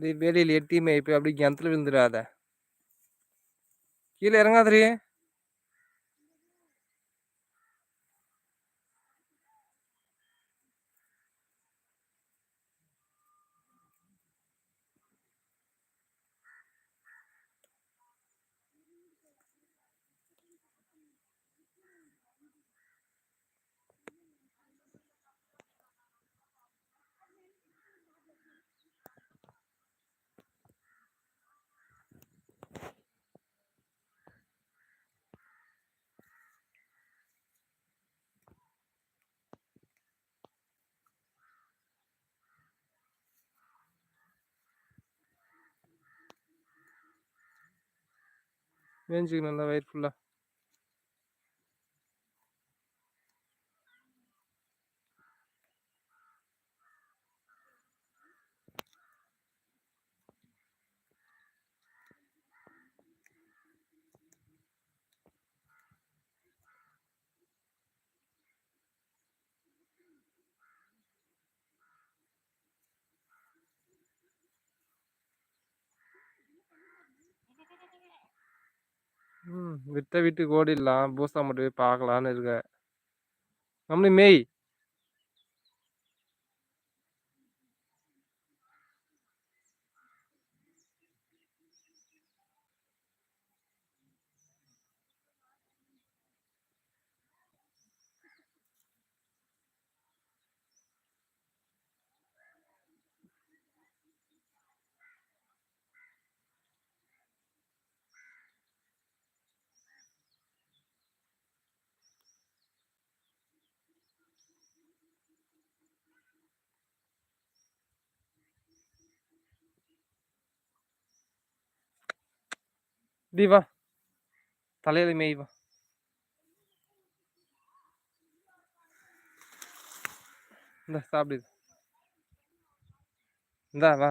அப்படியே வேலையில் எட்டியுமே இப்போ அப்படி கிணத்துல விழுந்துடாத. கீழே இறங்காதறியே மேய்ஞ்சிக்கணும் நல்லா வயிறு ஃபுல்லாக ம். விட்ட வீட்டுக்கு ஓடிடலாம். பூசா மட்டும் போய் பார்க்கலான்னு இருக்க நம்மளும் மேய் இப்படி வா தலையில மேய் வா இந்த சாப்பிடு இந்தா வா.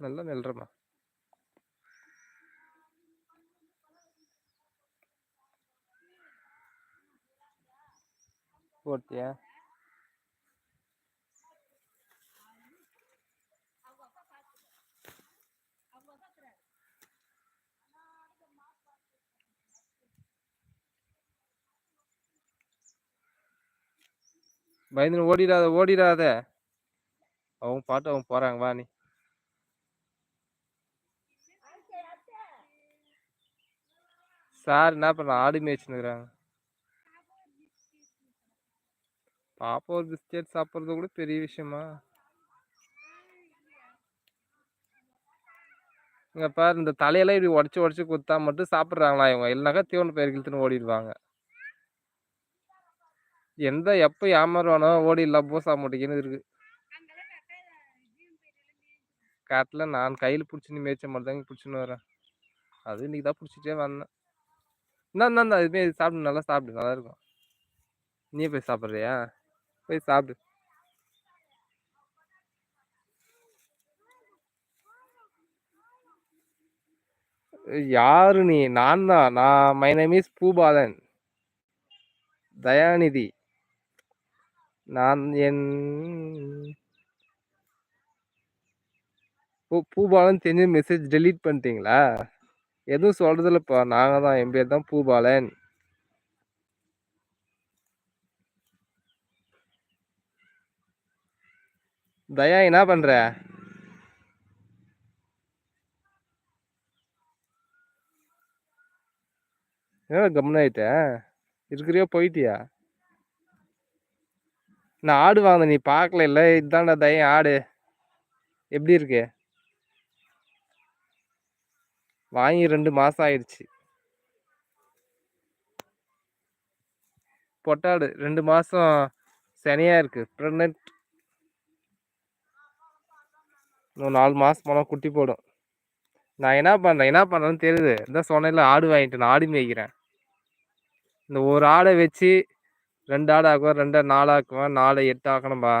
நல்லா நெல்றமா ஓட்டியா பயந்து ஓடிடாத ஓடிடாத. அவங்க பாட்டு அவங்க போறாங்க வா நீ. சார் என்ன பண்ணலாம் ஆடு மேய்ச்சினுக்குறாங்க பாப்பா ஒரு பிஸ்கெட் சாப்பிட்றது கூட பெரிய விஷயமா? இங்க பாரு இந்த தலையெல்லாம் இப்படி உடச்சி உடச்சி குத்தா மட்டும் சாப்பிட்றாங்களா இவங்க? இல்லைனாக்கா தீவன பயிர் கிழத்துன்னு ஓடிடுவாங்க. எந்த எப்போ ஏமாறுவானோ ஓடிடலாம் பூசா மாட்டேங்குன்னு இருக்கு. காட்டில் நான் கையில் பிடிச்சின்னு மேய்ச்ச மாதிரி தாங்க பிடிச்சின்னு வரேன். அது இன்னைக்கு தான் பிடிச்சிட்டே வந்தேன். என்ன இந்த இதுமே சாப்பிடு நல்லா சாப்பிடு நல்லா இருக்கும். நீ போய் சாப்பிட்றியா? போய் சாப்பிடு. யாரு நீ? நான் தான். நான் my name is Bhupalan. Dayanidhi. நான் என் பூ பூபாலன் தெரிஞ்சு மெசேஜ் டெலீட் பண்ணிட்டீங்களா? எதுவும் சொல்றதில்லப்பா. நாங்கள் தான். என் பேர் தான் பூபாலன். தயா என்ன பண்ற? என்ன கம்னாயிட்ட இருக்கிறியோ போயிட்டியா? நான் ஆடு வாங்க நீ பார்க்கல இல்லை? இதுதான்டா தயம் ஆடு. எப்படி இருக்கு? வாங்கி ரெண்டு மாசம் ஆயிடுச்சு. பொட்டாடு ரெண்டு மாசம் சனியா இருக்கு. ப்ரெக்னென்ட் இன்னும் நாலு மாசம் போனால் குட்டி போடும். நான் என்ன பண்ணுறேன் என்ன பண்ணுறேன்னு தெரியுது. இந்த சொன்னையில் ஆடு வாங்கிட்டு நான் ஆடு மேய்க்கிறேன். இந்த ஒரு ஆடை வச்சு ரெண்டு ஆடு ஆக்குவேன் ரெண்டு நாலு ஆக்குவேன் நாலு எட்டு ஆக்கணும்பா.